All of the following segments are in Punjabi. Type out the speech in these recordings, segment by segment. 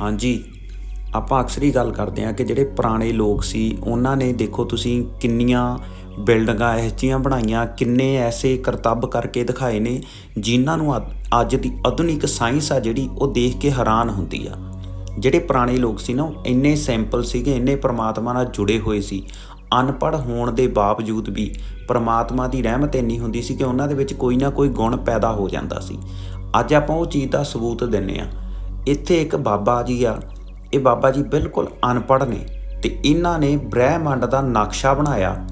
ਹਾਂਜੀ, ਆਪਾਂ ਅਕਸਰ ਹੀ ਗੱਲ ਕਰਦੇ ਹਾਂ ਕਿ ਜਿਹੜੇ ਪੁਰਾਣੇ ਲੋਕ ਸੀ, ਉਹਨਾਂ ਨੇ ਦੇਖੋ ਤੁਸੀਂ ਕਿੰਨੀਆਂ ਬਿਲਡਿੰਗਾਂ ਇਹੋ ਜਿਹੀਆਂ ਬਣਾਈਆਂ, ਕਿੰਨੇ ਐਸੇ ਕਰਤੱਬ ਕਰਕੇ ਦਿਖਾਏ ਨੇ, ਜਿਨ੍ਹਾਂ ਨੂੰ ਅੱਜ- ਅੱਜ ਦੀ ਆਧੁਨਿਕ ਸਾਇੰਸ ਆ ਜਿਹੜੀ, ਉਹ ਦੇਖ ਕੇ ਹੈਰਾਨ ਹੁੰਦੀ ਆ। ਜਿਹੜੇ ਪੁਰਾਣੇ ਲੋਕ ਸੀ ਨਾ, ਉਹ ਇੰਨੇ ਸਿੰਪਲ ਸੀਗੇ, ਇੰਨੇ ਪ੍ਰਮਾਤਮਾ ਨਾਲ ਜੁੜੇ ਹੋਏ ਸੀ। ਅਨਪੜ੍ਹ ਹੋਣ ਦੇ ਬਾਵਜੂਦ ਵੀ ਪ੍ਰਮਾਤਮਾ ਦੀ ਰਹਿਮਤ ਇੰਨੀ ਹੁੰਦੀ ਸੀ ਕਿ ਉਹਨਾਂ ਦੇ ਵਿੱਚ ਕੋਈ ਨਾ ਕੋਈ ਗੁਣ ਪੈਦਾ ਹੋ ਜਾਂਦਾ ਸੀ। ਅੱਜ ਆਪਾਂ ਉਹ ਚੀਜ਼ ਦਾ ਸਬੂਤ ਦਿੰਨੇ ਆ ਇੱਥੇ ਇੱਕ ਬਾਬਾ ਜੀ ਆ। ਇਹ ਬਾਬਾ ਜੀ ਬਿਲਕੁਲ ਅਨਪੜ੍ਹ ਨੇ ਤੇ ਇਹਨਾਂ ਨੇ ਬ੍ਰਹਿਮੰਡ ਦਾ ਨਕਸ਼ਾ ਬਣਾਇਆ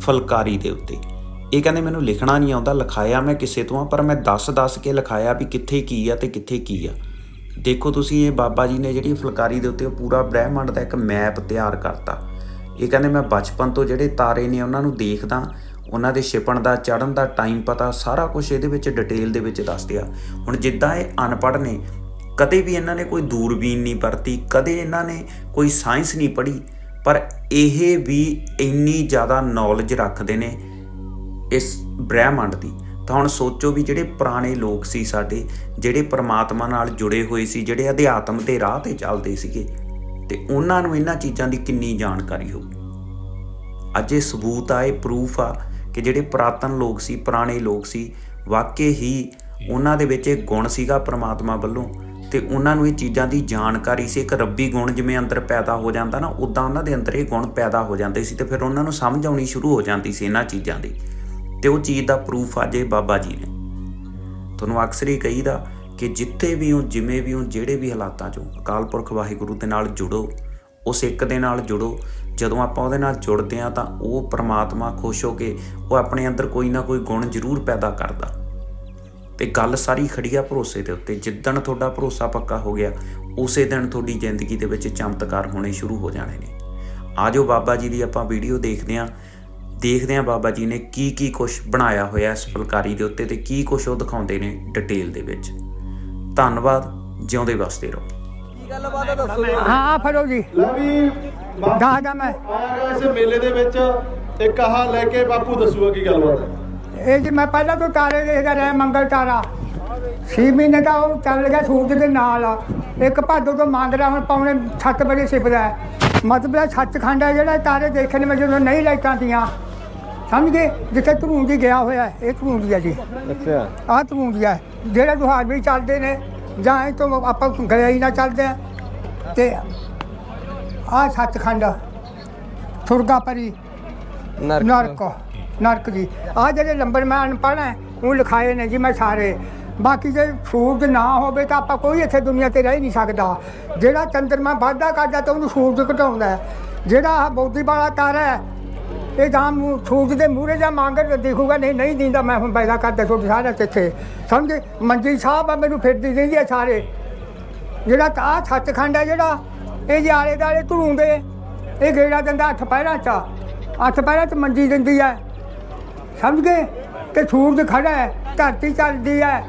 ਫੁਲਕਾਰੀ ਦੇ ਉੱਤੇ। ਇਹ ਕਹਿੰਦੇ ਮੈਨੂੰ ਲਿਖਣਾ ਨਹੀਂ ਆਉਂਦਾ, ਲਿਖਾਇਆ ਮੈਂ ਕਿਸੇ ਤੋਂ ਆ, ਪਰ ਮੈਂ ਦੱਸ-ਦੱਸ ਕੇ ਲਿਖਾਇਆ ਵੀ ਕਿੱਥੇ ਕੀ ਆ ਤੇ ਕਿੱਥੇ ਕੀ ਆ। ਦੇਖੋ ਤੁਸੀਂ, ਇਹ ਬਾਬਾ ਜੀ ਨੇ ਜਿਹੜੀ ਫੁਲਕਾਰੀ ਦੇ ਉੱਤੇ ਉਹ ਪੂਰਾ ਬ੍ਰਹਿਮੰਡ ਦਾ ਇੱਕ ਮੈਪ ਤਿਆਰ ਕਰਤਾ। ਇਹ ਕਹਿੰਦੇ ਮੈਂ ਬਚਪਨ ਤੋਂ ਜਿਹੜੇ ਤਾਰੇ ਨੇ ਉਹਨਾਂ ਨੂੰ ਦੇਖਦਾ, ਉਹਨਾਂ ਦੇ ਛਿਪਣ ਦਾ ਚੜਨ ਦਾ ਟਾਈਮ ਪਤਾ, ਸਾਰਾ ਕੁਝ ਇਹਦੇ ਵਿੱਚ ਡਿਟੇਲ ਦੇ ਵਿੱਚ ਦੱਸ ਦਿਆ। ਹੁਣ ਜਿੱਦਾਂ ਇਹ ਅਨਪੜ੍ਹ ਨੇ ਕਦੇ ਵੀ ਇਹਨਾਂ ਨੇ ਕੋਈ ਦੂਰਬੀਨ ਨਹੀਂ ਵਰਤੀ ਕਦੇ ਇਹਨਾਂ ਨੇ ਕੋਈ ਸਾਇੰਸ ਨਹੀਂ ਪੜ੍ਹੀ ਪਰ ਇਹ ਵੀ ਇੰਨੀ ਜ਼ਿਆਦਾ ਨੌਲੇਜ ਰੱਖਦੇ ਨੇ ਇਸ ਬ੍ਰਹਿਮੰਡ ਦੀ। ਤਾਂ ਹੁਣ ਸੋਚੋ ਵੀ ਜਿਹੜੇ ਪੁਰਾਣੇ ਲੋਕ ਸੀ ਸਾਡੇ ਜਿਹੜੇ ਪ੍ਰਮਾਤਮਾ ਨਾਲ ਜੁੜੇ ਹੋਏ ਸੀ ਜਿਹੜੇ ਅਧਿਆਤਮ ਦੇ ਰਾਹ ਤੇ ਚੱਲਦੇ ਸੀਗੇ ਤੇ ਉਹਨਾਂ ਨੂੰ ਇਹਨਾਂ ਚੀਜ਼ਾਂ ਦੀ ਕਿੰਨੀ ਜਾਣਕਾਰੀ ਹੋਊ। ਅੱਜ ਇਹ ਸਬੂਤ ਆ ਇਹ ਪ੍ਰੂਫ ਆ ਕਿ ਜਿਹੜੇ ਪੁਰਾਤਨ ਲੋਕ ਸੀ ਪੁਰਾਣੇ ਲੋਕ ਸੀ ਵਾਕਈ ਹੀ ਉਹਨਾਂ ਦੇ ਵਿੱਚ ਇਹ ਗੁਣ ਸੀਗਾ ਪ੍ਰਮਾਤਮਾ ਵੱਲੋਂ। ਤੇ ਉਹਨਾਂ ਨੂੰ ਇਹ ਚੀਜ਼ਾਂ ਦੀ ਜਾਣਕਾਰੀ ਸੀ। ਇੱਕ ਰੱਬੀ ਗੁਣ ਜਿਵੇਂ ਅੰਦਰ ਪੈਦਾ ਹੋ ਜਾਂਦਾ ਨਾ ਉਦਾਂ ਉਹਨਾਂ ਦੇ ਅੰਦਰ ਇਹ ਗੁਣ ਪੈਦਾ ਹੋ ਜਾਂਦੇ ਸੀ ਤੇ ਫਿਰ ਉਹਨਾਂ ਨੂੰ ਸਮਝ ਆਉਣੀ ਸ਼ੁਰੂ ਹੋ ਜਾਂਦੀ ਸੀ ਇਹਨਾਂ ਚੀਜ਼ਾਂ ਦੀ। ਤੇ ਉਹ ਚੀਜ਼ ਦਾ ਪ੍ਰੂਫ ਅੱਜ ਇਹ ਬਾਬਾ ਜੀ ਨੇ। ਤੁਹਾਨੂੰ ਅਕਸਰ ਹੀ ਕਹੀਦਾ ਕਿ ਜਿੱਥੇ ਵੀ ਹੋ, ਜਿਵੇਂ ਵੀ ਹੋ, ਜਿਹੜੇ ਵੀ ਹਾਲਾਤਾਂ 'ਚੋਂ ਅਕਾਲ ਪੁਰਖ ਵਾਹਿਗੁਰੂ ਦੇ ਨਾਲ ਜੁੜੋ, ਉਸ ਇੱਕ ਦੇ ਨਾਲ ਜੁੜੋ। ਜਦੋਂ ਆਪਾਂ ਉਹਦੇ ਨਾਲ ਜੁੜਦੇ ਆ ਤਾਂ ਉਹ ਪ੍ਰਮਾਤਮਾ ਖੁਸ਼ ਹੋ ਕੇ ਉਹ ਆਪਣੇ ਅੰਦਰ ਕੋਈ ਨਾ ਕੋਈ ਗੁਣ ਜ਼ਰੂਰ ਪੈਦਾ ਕਰਦਾ। ਤੇ ਗੱਲ ਸਾਰੀ ਖੜੀ ਆ ਭਰੋਸੇ ਦੇ ਉੱਤੇ। ਜਿੱਦਣ ਤੁਹਾਡਾ ਭਰੋਸਾ ਪੱਕਾ ਹੋ ਗਿਆ ਉਸੇ ਦਿਨ ਤੁਹਾਡੀ ਜ਼ਿੰਦਗੀ ਦੇ ਵਿੱਚ ਚਮਤਕਾਰ ਹੋਣੇ ਸ਼ੁਰੂ ਹੋ ਜਾਣੇ ਨੇ। ਆਜੋ ਬਾਬਾ ਜੀ ਦੀ ਆਪਾਂ ਵੀਡੀਓ ਦੇਖਦੇ ਆਂ। ਦੇਖਦੇ ਆਂ ਬਾਬਾ ਜੀ ਨੇ ਕੀ ਕੀ ਕੁਝ ਬਣਾਇਆ ਹੋਇਆ ਇਸ ਫੁਲਕਾਰੀ ਦੇ ਉੱਤੇ ਤੇ ਕੀ ਕੁਝ ਉਹ ਦਿਖਾਉਂਦੇ ਨੇ ਡਿਟੇਲ ਦੇ ਵਿੱਚ। ਧੰਨਵਾਦ ਜਿਉਂਦੇ ਵਸਦੇ ਰਹੋ। ਕੀ ਗੱਲਬਾਤ ਹੈ ਦੱਸੋ ਹਾਂ ਫੜੋ ਜੀ। ਲੈ ਵੀ ਬਾਪੂ ਦਾਦਾ ਮੈਂ। ਆਇਆ ਇਸ ਮੇਲੇ ਦੇ ਵਿੱਚ ਇੱਕ ਆਹ ਲੈ ਕੇ ਬਾਪੂ ਦੱਸੂਗਾ ਕੀ ਗੱਲਬਾਤ ਹੈ। ਇਹ ਜੀ ਮੈਂ ਪਹਿਲਾਂ ਤੋਂ ਤਾਰੇ ਦੇਖਦਾ ਰਿਹਾ ਮੰਗਲ ਤਾਰਾ। ਛੇ ਮਹੀਨੇ ਦਾ ਉਹ ਚੱਲ ਗਿਆ ਸੂਰਜ ਦੇ ਨਾਲ। ਇੱਕ ਭਾਦੋ ਤੋਂ ਮੰਗ ਰਿਹਾ ਹੁਣ ਪੌਣੇ 7 ਵਜੇ ਛਿਪਦਾ ਹੈ। ਮਤਲਬ ਸੱਚਖੰਡ ਹੈ ਜਿਹੜਾ ਤਾਰੇ ਦੇਖਣ ਨੂੰ ਜਦੋਂ ਨਹੀਂ ਲਾਈਟਾਂ ਤੀਆਂ ਸਮਝ? ਗਏ ਜਿੱਥੇ ਧਰੂੰਜੀ ਗਿਆ ਹੋਇਆ ਇਹ ਧਰੂੰਜੀ ਹੈ ਜੀ। ਅੱਛਾ। ਆਹ ਧਰੂੰਜੀ ਹੈ ਜਿਹੜੇ ਦੁਹਾਰ ਵੀ ਚੱਲਦੇ ਨੇ ਜਾਂ ਇਹ ਤੋਂ ਆਪਾਂ ਗਏ ਹੀ ਨਾ ਚੱਲਦੇ ਆ ਤੇ ਆਹ ਸੱਚਖੰਡ ਸੁਰਗਾ ਪਰੀ ਨਰਕ। ਨਰਕ ਜੀ। ਆ ਜਿਹੜੇ ਨੰਬਰ ਮੈਂ ਅਨਪੜ੍ਹ ਹੈ, ਉਹ ਲਿਖਾਏ ਨੇ ਜੀ ਮੈਂ ਸਾਰੇ। ਬਾਕੀ ਜੇ ਸੂਰਜ ਨਾ ਹੋਵੇ ਤਾਂ ਆਪਾਂ ਕੋਈ ਇੱਥੇ ਦੁਨੀਆ ਤੇ ਰਹਿ ਨਹੀਂ ਸਕਦਾ। ਜਿਹੜਾ ਚੰਦਰਮਾ ਵਾਧਾ ਕਰਦਾ ਤਾਂ ਉਹਨੂੰ ਸੂਰਜ ਘਟਾਉਂਦਾ ਜਿਹੜਾ ਆਹ ਬੌਧੀ ਵਾਲਾ ਤਾਰਾ ਹੈ, ਇਹ ਜਾਂ ਮੂੰਹ ਸੂਰਜ ਦੇ ਮੂਹਰੇ ਜਾਂ ਮੰਗਰ ਦੇਖੂਗਾ, ਨਹੀਂ ਨਹੀਂ ਦਿੰਦਾ, ਮੈਂ ਹੁਣ ਪੈਦਾ ਕਰਦਾ ਤੁਹਾਡੇ ਸਾਰਾ ਇੱਥੇ। ਸਮਝੇ? ਮੰਜੀ ਸਾਹਿਬ ਆ, ਮੈਨੂੰ ਫਿਰਦੀ ਦਿੰਦੀ ਆ ਸਾਰੇ। ਜਿਹੜਾ ਆ ਸੱਚਖੰਡ ਹੈ ਜਿਹੜਾ, ਇਹ ਜੇ ਆਲੇ ਦਾਲੇ ਧਰੂੰਗੇ ਇਹ ਗੇੜਾ ਦਿੰਦਾ ਹੱਥ ਪਹਿਰਾਂ ਚ। ਹੱਥ ਪਹਿਰਾਂ ਚ ਮੰਜੀ ਦਿੰਦੀ ਹੈ। ਸਮਝ ਗਏ ਤੇ ਸੂਰਜ ਖੜਾ ਹੈ ਧਰਤੀ ਚੱਲਦੀ ਹੈ।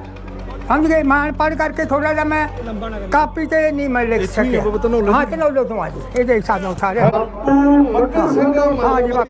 ਸਮਝ ਗਏ? ਮਾਨ ਪੜ ਕਰਕੇ ਥੋੜਾ ਜਿਹਾ ਮੈਂ ਕਾਪੀ ਤੇ ਨਹੀਂ ਮੈਂ ਲਿਖ ਸਕਿਆ। ਹਾਂ ਤੇ ਨੌਲੋ ਤੋਂ ਆ ਜੀ। ਇਹ ਦੇਖ ਸਕਦੇ ਹੋ ਸਾਰੇ ਮੱਕਰ ਸਿੰਘ ਹਾਂ ਜੀ।